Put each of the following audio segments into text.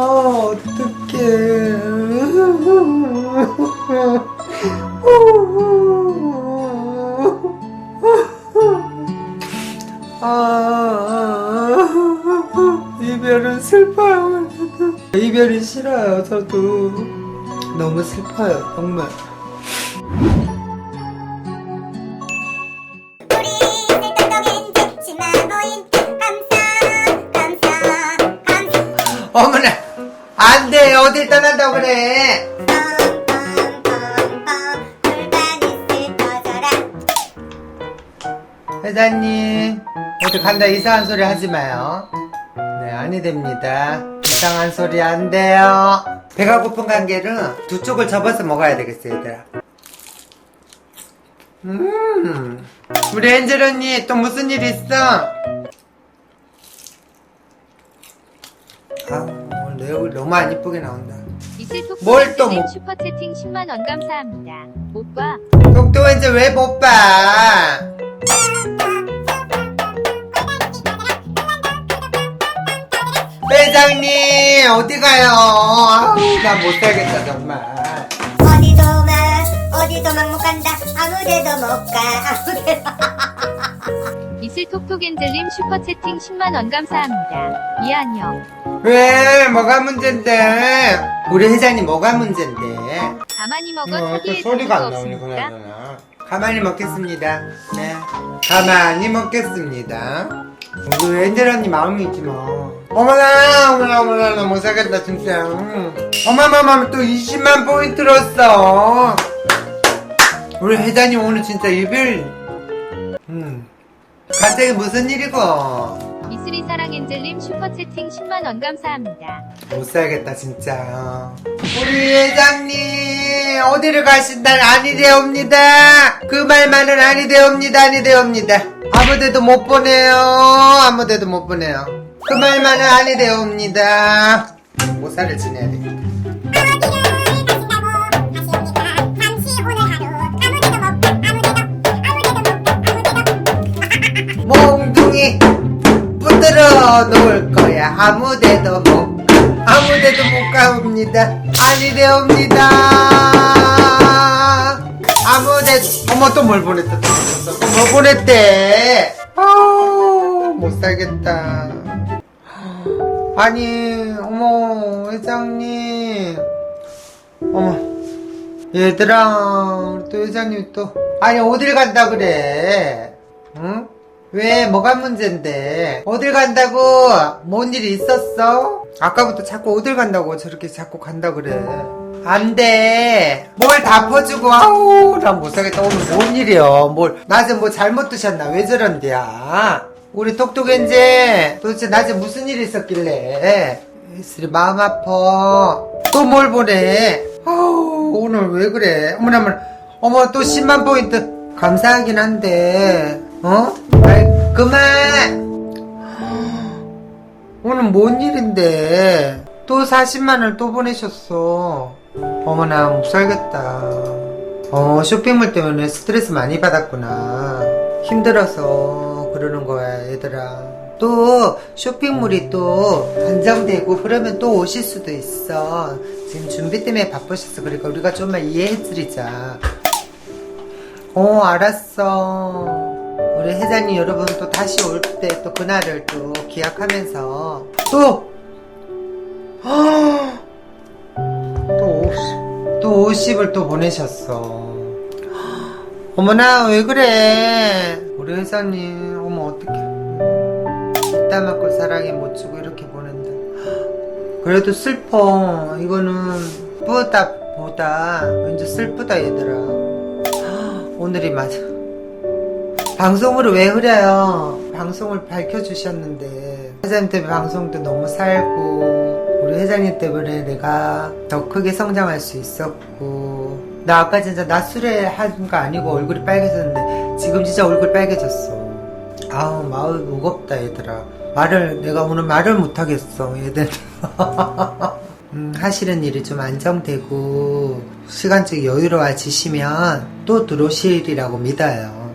아, 어떡해. 아, 이별은 슬퍼요. 이별이 싫어요, 저도. 너무 슬퍼요, 정말. 어머나, 안 돼, 어딜 떠난다고 그래. 회장님, 어디 간다 이상한 소리 하지 마요. 네, 아니 됩니다. 이상한 소리 안 돼요. 배가 고픈 관계는 두 쪽을 접어서 먹어야 되겠어요, 얘들아. 음, 우리 엔젤 언니 또 무슨 일 있어? 아, 오 얼굴 너무 안 이쁘게 나온다. 이슬 뭘또 뭐- 톡톡 슈퍼 채팅 10만 원 감사합니다. 오빠, 똑똑 엔젤 왜못 봐? 회장님 어디 가요? 나못 살겠다 정말. 어디도 막 어디도 막 못 간다 아무데도 못 가 아무데도 이슬 톡톡엔젤님 슈퍼채팅 10만원 감사합니다. 이한영, 왜 뭐가 문제인데? 우리 회장님 뭐가 문제인데? 가만히 먹어 어, 또 사기에 소리가 안 나오니 없습니까? 그나저나. 가만히 먹겠습니다. 네. 가만히 먹겠습니다. 우리 엔젤 언니 마음이지 뭐. 어머나, 어머나, 어머나, 나 못 살겠다, 진짜. 음. 어마마마 또 20만 포인트 넣었어. 우리 회장님 오늘 진짜 이별, 음. 갑자기 무슨 일이고. 이슬이 사랑 엔젤님 슈퍼채팅 10만원 감사합니다. 못 살겠다 진짜. 우리 회장님 어디를 가신다는 아니되옵니다. 그 말만은 아니되옵니다 아니되옵니다. 아무데도 못 보내요. 아무데도 못 보내요. 그 말만은 아니되옵니다. 모사를 지내야 되겠다 붙들어 놓을 거야. 아무데도 못 아무데도 못 가옵니다. 아니되옵니다. 아무데도 어머 또 뭘 보냈다 또 보냈어? 또뭘 보냈대? 아우 못 살겠다. 아니 어머 회장님. 어머 얘들아 또 회장님 또. 아니 어딜 간다 그래? 응? 왜 뭐가 문제인데? 어딜 간다고? 뭔 일이 있었어? 아까부터 자꾸 어딜 간다고 저렇게 자꾸 간다 그래. 안돼. 뭘 다 퍼주고 아우 난 못살겠다. 오늘 뭔 일이야 뭘 낮에 뭐 잘못 드셨나? 왜 저런데야? 우리 똑똑엔제 도대체 낮에 무슨 일이 있었길래? 이슬이 마음 아파? 또 뭘 보내? 아우 오늘 왜 그래? 어머나 어머나. 어머 또 10만 포인트. 감사하긴 한데 어? 아이 그만 오늘 뭔 일인데? 또 40만을 또 보내셨어. 어머나 못 살겠다. 어 쇼핑몰 때문에 스트레스 많이 받았구나. 힘들어서 그러는 거야 얘들아. 또 쇼핑몰이 또 한정되고 그러면 또 오실 수도 있어. 지금 준비 때문에 바쁘셨어. 그러니까 우리가 좀만 이해해 드리자. 어 알았어 우리 회장님 여러분 또 다시 올 때 또 그날을 또 기약하면서 또또 50, 또 50을 또 보내셨어. 어머나, 왜 그래? 우리 회장님, 어머, 어떡해. 이따 맞고 사랑에 못 주고 이렇게 보낸다. 그래도 슬퍼. 이거는, 뿌다 보다, 왠지 슬프다, 얘들아. 오늘이 맞아. 방송으로 왜 그래요? 방송을 밝혀주셨는데 회장님 때문에 방송도 너무 살고 우리 회장님 때문에 내가 더 크게 성장할 수 있었고 나 아까 진짜 낮술에 한 거 아니고 얼굴이 빨개졌는데 지금 진짜 얼굴 빨개졌어. 아우 마음이 무겁다 얘들아. 말을 내가 오늘 말을 못하겠어 얘들. 음, 하시는 일이 좀 안정되고 시간적 여유로워지시면 또 들어오시리라고 믿어요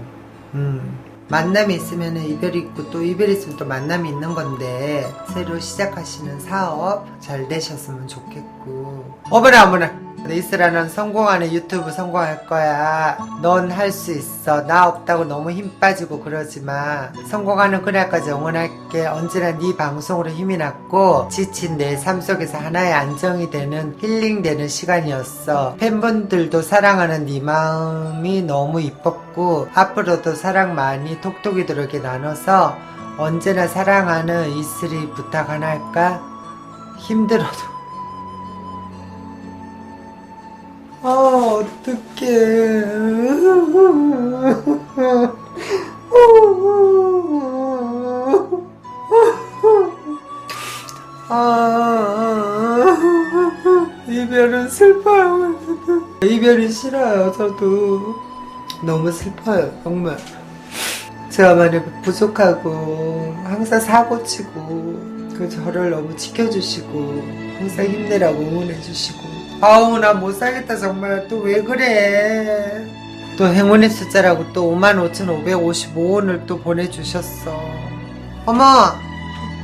음, 만남이 있으면 이별이 있고 또 이별이 있으면 또 만남이 있는 건데 새로 시작하시는 사업 잘 되셨으면 좋겠고. 어머나 어머나 이스라는 성공하는 유튜브 성공할 거야. 넌 할 수 있어. 나 없다고 너무 힘 빠지고 그러지 마. 성공하는 그날까지 응원할게. 언제나 네 방송으로 힘이 났고 지친 내 삶 속에서 하나의 안정이 되는 힐링되는 시간이었어. 팬분들도 사랑하는 네 마음이 너무 이뻤고 앞으로도 사랑 많이 톡톡이들에게 나눠서 언제나 사랑하는 이슬이 부탁 하나 할까? 힘들어도 아, 어떡해. 아, 이별은 슬퍼요. 이별이 싫어요, 저도. 너무 슬퍼요, 정말. 제가 만약에 부족하고, 항상 사고치고, 그 저를 너무 지켜주시고, 항상 힘내라고 응원해주시고. 아우, 나 못 살겠다, 정말. 또 왜 그래. 또 행운의 숫자라고 또 55,555원을 또 보내주셨어. 어머!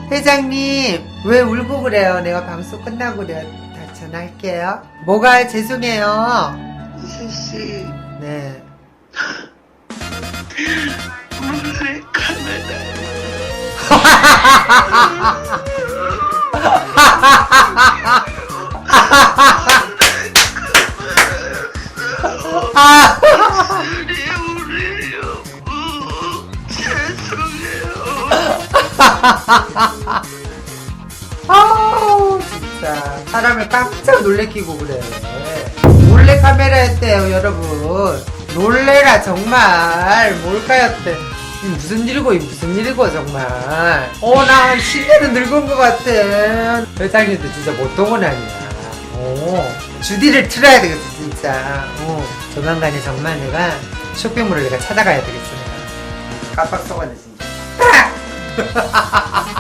회장님, 왜 울고 그래요? 내가 방송 끝나고 그래요. 다시 전화할게요. 뭐가 죄송해요. 실시 네. 몰래 카메라 아! 아우, 진짜. 사람을 깜짝 놀래키고 그래. 몰래 카메라 했대요, 여러분. 놀래라, 정말. 뭘까요, 때. 이 무슨 일이고, 이 무슨 일이고, 정말. 어, 나한 10년은 늙은 것 같아. 회장님도 진짜 보통은 아니야. 어, 주디를 틀어야 되겠어, 진짜. 어, 조만간에 정말 내가 쇼핑몰을 내가 찾아가야 되겠어, 내가. 깜빡 속았네, 진짜.